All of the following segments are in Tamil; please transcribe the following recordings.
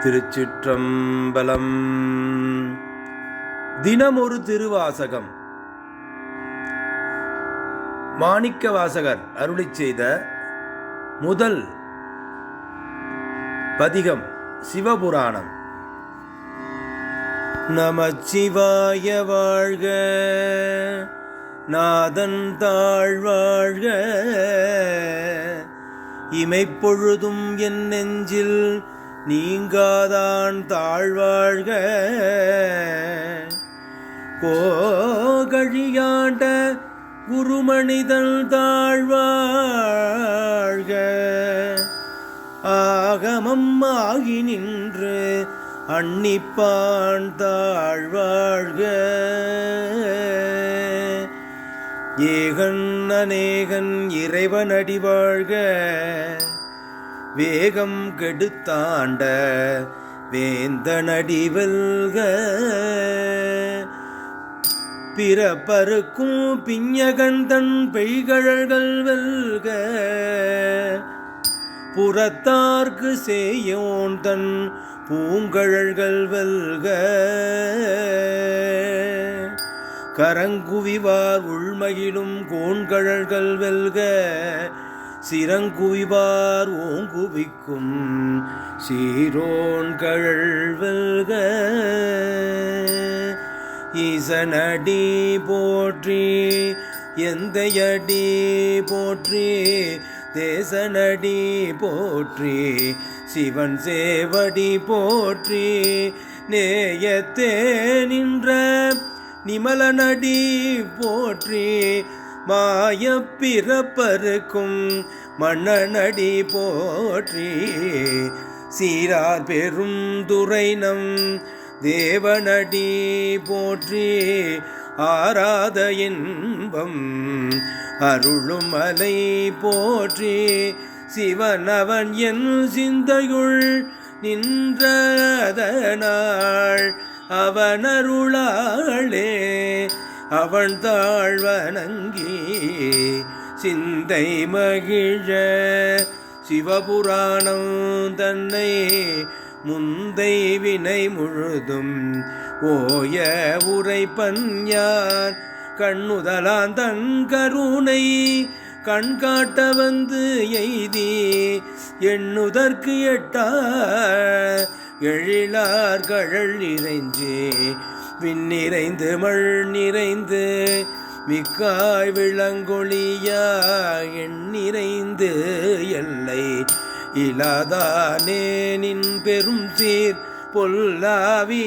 திருச்சிற்றம்பலம். தினமொரு திருவாசகம். மாணிக்க வாசகர் அருளி செய்த முதல் பதிகம் சிவபுராணம். நமச்சிவாய வாழ்க நாதன் தாழ்வாழ்க. இமைப்பொழுதும் என் நெஞ்சில் நீங்காதான் தாழ்வாழ்க. கோகழியாண்ட குருமணிதல் தாழ்வாழ்க. ஆகமம் ஆகி நின்று அன்னிப்பான் தாழ்வாழ்க. ஏகன் அநேகன் இறைவன் அடிவாழ்க வேகம் கெடுத்தாண்ட வேந்தனடி வெல்க. பிறப்பருக்கும் பிஞ்சகந்தன் பெய்கழல்கள் வெல்க. புறத்தார்க்கு செய்யோன் தன் பூங்கழல்கள் வெல்க. கரங்குவிவார் உள்மகிழும் கோண்கழல்கள் வெல்க சிறங்குவிவார் ஓங்குவிக்கும் சீரோன்கழல் வெல்க. ஈசனடி போற்றி எந்தையடி போற்றி தேசனடி போற்றி சிவன் சேவடி போற்றி நேயத்தே நின்ற நிமலனடி போற்றி மாய பிறப்பருக்கும் மன்னனடி போற்றி. சீரார் பெரும் துரைனம் தேவனடி போற்றி ஆராத இன்பம் அருளும் அலை போற்றி. சிவனவன் என் சிந்தையுள் நின்றதனாள் அவனருளாளே அவன் தாழ்வணங்கி சிந்தை மகிழ. சிவபுராணம் தன்னை முந்தை வினை முழுதும் ஓய உரைப்பன் யார் கண்ணுதலான் தன் கருணை கண்காட்ட வந்து எய்தி எண்ணுதற்கு எட்டார். எழிலார் கழல் நிறைஞ்சே விண்ணிறைந்து மழ் நிறைந்து மிக்காய் விளங்கொழியா எண்ணிறைந்து எல்லை இலாதானே நின் பெரும் சீர் பொல்லாவினையேன்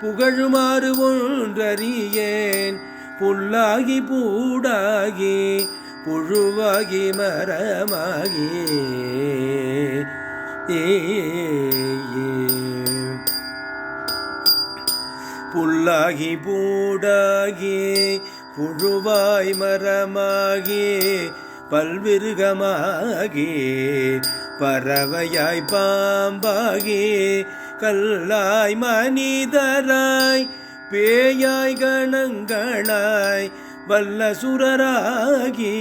புகழுமாறு ஒன்றறியேன் புல்லாகி பூடாகி புழுவாகி மரமாகி. புல்லாகி பூடாகி புழுவாய் மரமாகி பல்விருகமாகி பறவையாய் பாம்பாகி கல்லாய் மனிதராய் பேயாய் கணங்களாய் வல்ல சுரராகி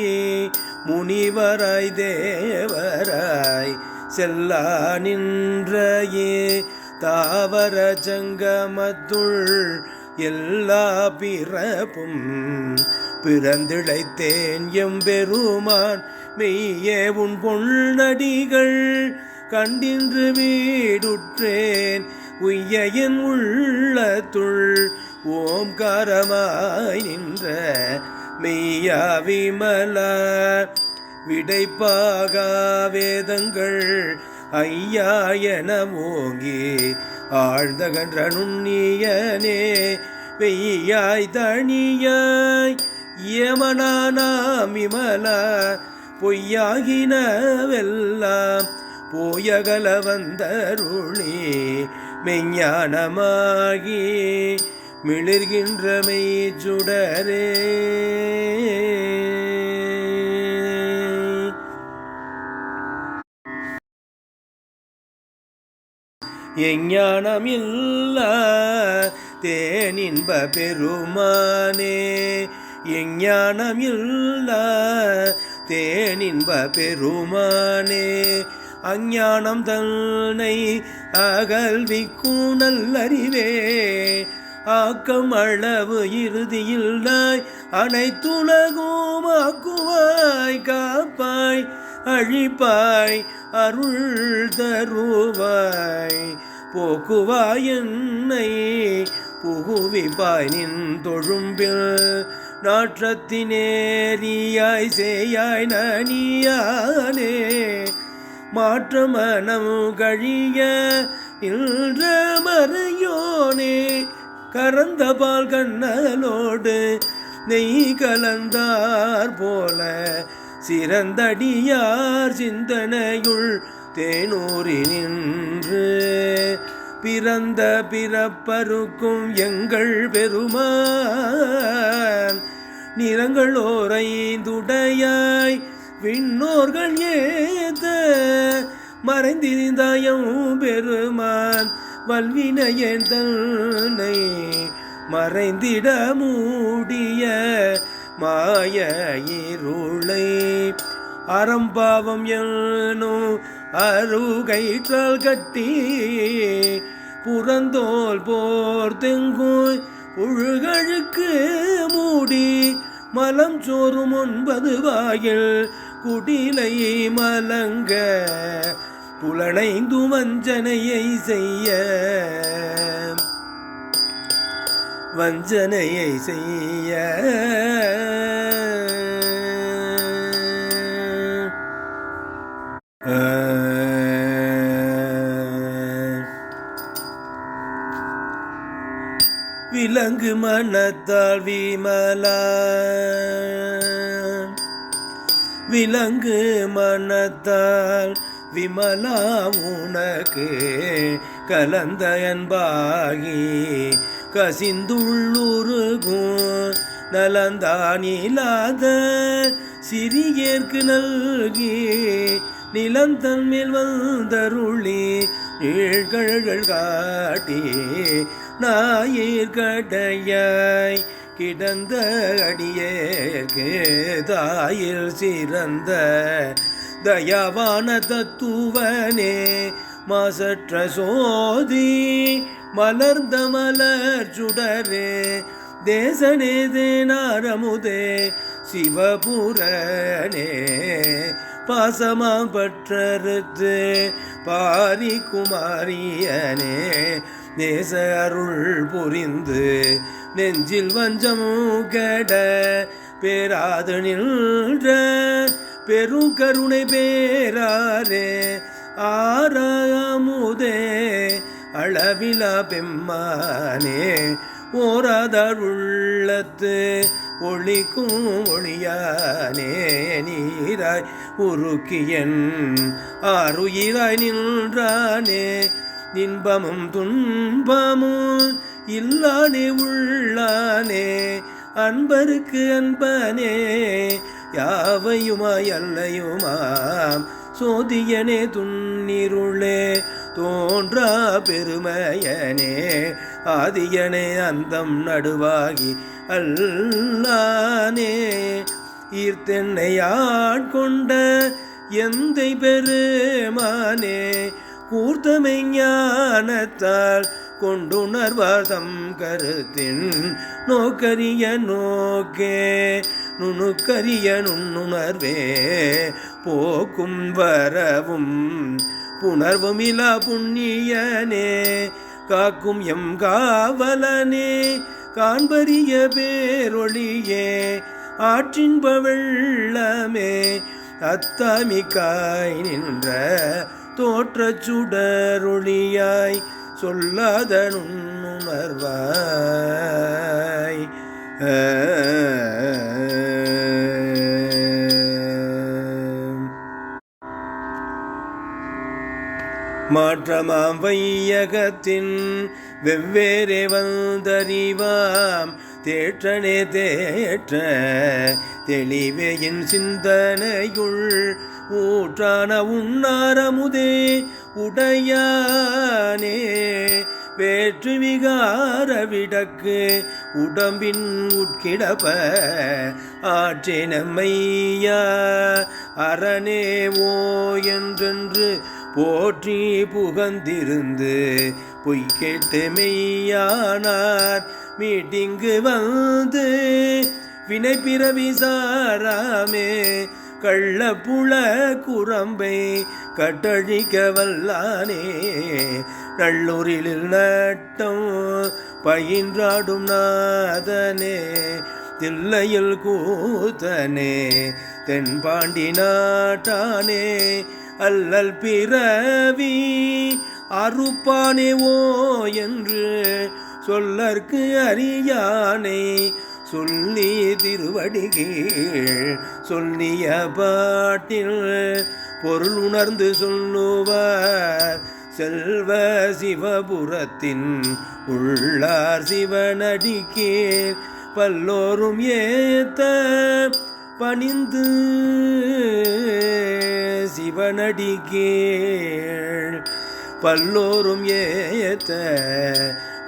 முனிவராய் தேவராய் செல்லா நின்றையே. தாவர ஜங்கமத்துள் எல்லா பிறப்பும் பிறந்திழைத்தேன் எம்பெருமான். மெய்யே உன் பொன்னடிகள் கண்டின்று வீடுற்றேன். உய்யையின் உள்ளத்துள் ஓம்காரமாய் நின்ற மெய்யா விமலா விடைப்பாகா வேதங்கள் ஐயா என ஓங்கி ஆழ்ந்தகன்ற நுண்ணியனே வெய்யாய் தனியாய் ஏமனானாம் யமனாமிமலா பொய்யாகினவெல்லாம் போயகல வந்தருளி மெஞ்ஞானமாகி மிளிர்கின்ற மெய்ச்சுடரே. எஞ்ஞானம் எஞ்ஞானமில்ல தேனின்ப பெருமானே. எஞ்ஞானம் எஞ்ஞானமில்ல தேனின்ப பெருமானே. அஞ்ஞானம் தன்னை அகல்விக்கும் நல்லறிவே. ஆக்கம் அளவு இறுதியில் நாய் அனைத்துலகும் ஆக்குவாய் காப்பாய் அழிப்பாய் அருள் தருவாய். போக்குவாய் என்னை புகுவிப்பாய் நின் தொழும்பில் நாற்றத்தினேரியாய் சேயாய் நனியானே மாற்றமனம் கழிய நின்ற மறையோனே கரந்த பால் கண்ணலோடு நெய் கலந்தார் போல சிறந்தடியார் சிந்தனையுள் தேனூரி நின்று பிறந்த பிறப்பருக்கும் எங்கள் பெருமான். நிறங்களோரைந்துடையாய் விண்ணோர்கள் ஏத மறைந்திருந்தாயம் பெருமான். வல்வினையன் தன்னை மறைந்திட மூடிய மாய இருளை அறம்பாவம் என்னும் அருகைற்றால் கட்டி புறந்தோல் போர் தெங்குய் புழுகழுக்கு மூடி மலம் சோறும் ஒன்பது வாயில் குடிலை மலங்க புலனைந்து வஞ்சனையை செய்ய வஞ்சனையை செய்ய Uh... விலங்கு மனத்தால் விமலா விலங்கு மனத்தால் விமலா உனக்கு கலந்த அன்பாகி. கசிந்துள்ளுருகும் நலந்தானிலாத சிறியேற்கு நல்கி. நிலந்தன் மேல் வந்தருளி நீழ்கழல்கள் காட்டி நாயிர்கடையாய் கிடந்த அடியேற்கு தாயில் சிறந்த தயாவான தத்துவனே மாசற்ற சோதி மலர்ந்த மலர் சுடரே தேசனே தேனாரமுதே சிவபுரனே. பாசமாம் பற்றறுத்து பாரி குமாரியனே நேச அருள் புரிந்து நெஞ்சில் வஞ்சமும் கட பேராது நின்ற பெரும் கருணை பேராரே. ஆறாமுதே அளவிலா பெம்மானே ஓராதருள்ளத்து ஒளிக்கும் ஒளியானே நீராய் உருக்கியன் ஆறுயிராய் நின்றானே. இன்பமும் துன்பமும் இல்லானே உள்ளானே. அன்பருக்கு அன்பனே யாவையுமா எல்லையுமாம் சோதியனே துன்னிருளே தோன்றா பெருமையனே. ஆதியனே அந்தம் நடுவாகி அல்லானே. ஈர்த்தென்னை ஆட்கொண்ட எந்தை பெருமானே கூர்த்தமை ஞானத்தால் கொண்டுணர்வார் கருத்தின் நோக்கரிய நோக்கே நுணுக்கரிய நுண்ணுணர்வே போக்கும் வரவும் புணர்வும் இலா புண்ணியனே காக்கும் எம் காவலனே காண்பரிய பேரொழியே ஆற்றின்ப வெள்ளமே அத்தாமிக்காய் நின்ற தோற்றச் சுடரொளியாய் சொல்லாதனுணர்வாய் மாற்றமாம் வையகத்தின் வெவ்வேறே வந்தறிவாம். தேற்றனே தேற்ற தெளிவேயின் சிந்தனையுள் ஊற்றான உண்ணாரமுதே உடையானே. வேற்று விகார விடக்கு உடம்பின் உட்கிடப்ப ஆற்றினமையா அரணேவோ என்றென்று போற்றி புகந்திருந்து பொய்கேட்டு மெய்யானார் மீட்டிங்கு வந்து வினை பிறவி சாராமே. கள்ளப்புல குரம்பை கட்டழிக்க வல்லானே. நல்லூரில் நட்டம் பயின்றாடும் நாதனே தில்லையில் கூத்தனே தென்பாண்டி நாட்டானே. அல்லல் பிறவி அறுப்பானே ஓ என்று சொல்லற்கு அறியானே. சொல்லி திருவடிகீழ் சொல்லிய பாட்டில் பொருள் உணர்ந்து சொல்லுவார். செல்வ சிவபுரத்தின் உள்ளார் சிவனடிக்கீழ் பல்லோரும் ஏத்த பணிந்து சிவனடிக்கீழ் பல்லோரும் ஏத்த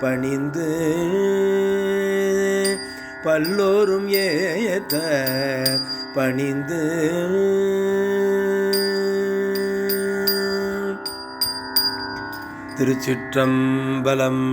பணிந்து பல்லோரும் ஏத்த பணிந்து. திருச்சிற்றம்பலம்